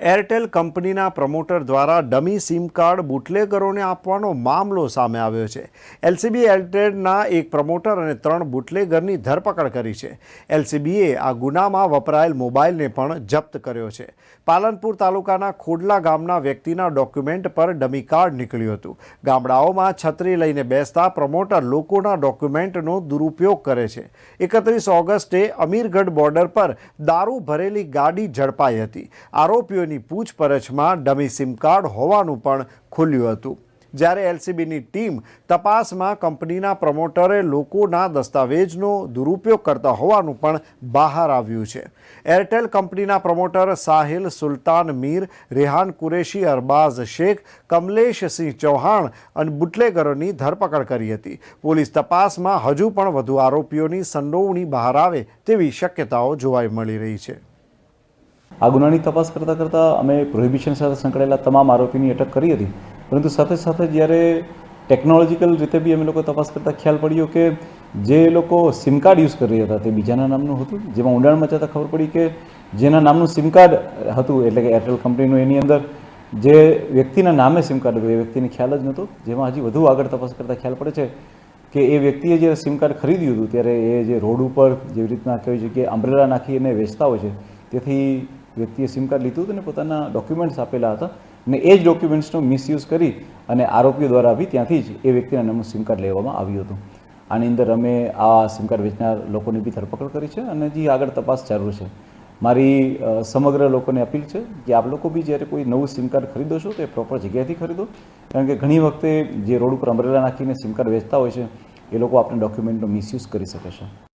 Airtel કંપનીના promoter દ્વારા dummy sim card બુટલેગરોને આપવાનો મામલો સામે આવ્યો છે. એલસીબી એરટેલના એક પ્રમોટર અને ત્રણ બુટલેગરની ધરપકડ કરી છે. એલસીબીએ આ ગુનામાં વપરાયેલ મોબાઈલને પણ જપ્ત કર્યો છે. પાલનપુર તાલુકાના ખોડલા ગામના વ્યક્તિના ડોક્યુમેન્ટ પર ડમી કાર્ડ નીકળ્યું હતું. ગામડાઓમાં છત્રી લઈને બેસતા પ્રમોટર લોકોના ડોક્યુમેન્ટનો દુરુપયોગ કરે છે. એકત્રીસ ઓગસ્ટે અમીરગઢ બોર્ડર પર દારૂ ભરેલી ગાડી ઝડપાઈ હતી. આરોપીઓની પૂછપરછમાં ડમી સિમ કાર્ડ હોવાનું પણ ખુલ્યું હતું. જ્યારે એલસીબીની ટીમ તપાસમાં કંપનીના પ્રમોટરે લોકોના દસ્તાવેજનો દુરુપયોગ કરતા હોવાનું પણ બહાર આવ્યું છે. એરટેલ કંપનીના પ્રમોટર સાહિલ સુલતાન મીર, રેહાન કુરેશી, અરબાઝ શેખ કમલેશસિંહ ચૌહાણ અને બુટલેગરોની ધરપકડ કરી હતી. પોલીસ તપાસમાં હજુ પણ વધુ આરોપીઓની સંડોવણી બહાર આવે તેવી શક્યતાઓ જોવાઈ મળી રહી છે. આ ગુનાની તપાસ કરતાં કરતાં અમે પ્રોહિબિશન સાથે સંકળાયેલા તમામ આરોપીની અટક કરી હતી. પરંતુ સાથે સાથે જ્યારે ટેકનોલોજીકલ રીતે બી અમે લોકો તપાસ કરતાં ખ્યાલ પડ્યો કે જે લોકો સિમ કાર્ડ યુઝ કરી રહ્યા હતા તે બીજાના નામનું હતું, જેમાં ઊંડાણ મચાતા ખબર પડી કે જેના નામનું સિમ કાર્ડ હતું, એટલે કે એરટેલ કંપનીનું એની અંદર જે વ્યક્તિના નામે સિમ કાર્ડ હતું, એ વ્યક્તિને ખ્યાલ જ નહોતો. જેમાં હજી વધુ આગળ તપાસ કરતાં ખ્યાલ પડે છે કે એ વ્યક્તિએ જ્યારે સિમ કાર્ડ ખરીદ્યું હતું, ત્યારે એ જે રોડ ઉપર જેવી રીતના કઈ જગ્યાએ અમ્બ્રેલા નાખી એને વેચતા હોય છે, તેથી વ્યક્તિએ સિમ કાર્ડ લીધું હતું અને પોતાના ડોક્યુમેન્ટ્સ આપેલા હતા અને એ જ ડોક્યુમેન્ટ્સનો મિસયુઝ કરી અને આરોપીઓ દ્વારા બી ત્યાંથી જ એ વ્યક્તિના નામનું સિમ કાર્ડ લેવામાં આવ્યું હતું. આની અંદર અમે આ સિમ કાર્ડ વેચનાર લોકોની બી ધરપકડ કરી છે અને જે આગળ તપાસ ચાલુ છે. મારી સમગ્ર લોકોને અપીલ છે કે આપ લોકો બી જ્યારે કોઈ નવું સિમ કાર્ડ ખરીદો છો તો એ પ્રોપર જગ્યાએથી ખરીદો. કારણ કે ઘણી વખતે જે રોડ ઉપર અમરેલા નાખીને સિમ કાર્ડ વેચતા હોય છે એ લોકો આપણે ડોક્યુમેન્ટનો મિસયુઝ કરી શકે છે.